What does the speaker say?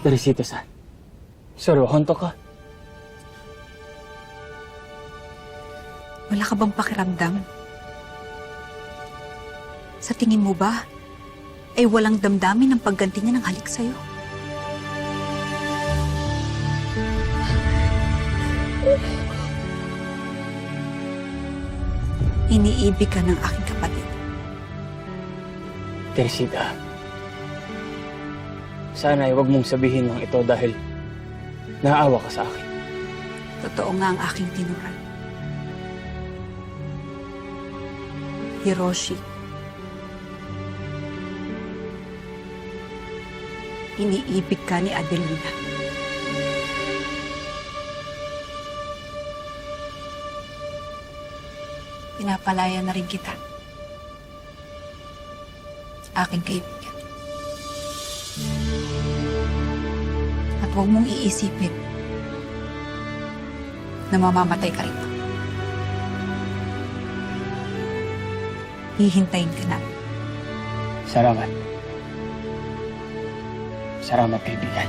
Teresita-san, sorry, honto ka. Wala ka bang pakiramdam? Sa tingin mo ba, ay walang damdamin ng pagganti niya ng halik sa'yo? Iniibig ka ng aking kapatid. Teresita, sana ay huwag mong sabihin ng ito dahil naawa ka sa akin. Totoo nga ang aking tinuran. Hiroshi. Iniibig ka ni Adelina. Pinapalaya na rin kita. Aking kaibigan. Huwag mong iisipin na mamamatay ka rito. Hihintayin ka namin. Salamat. Salamat, kaibigan.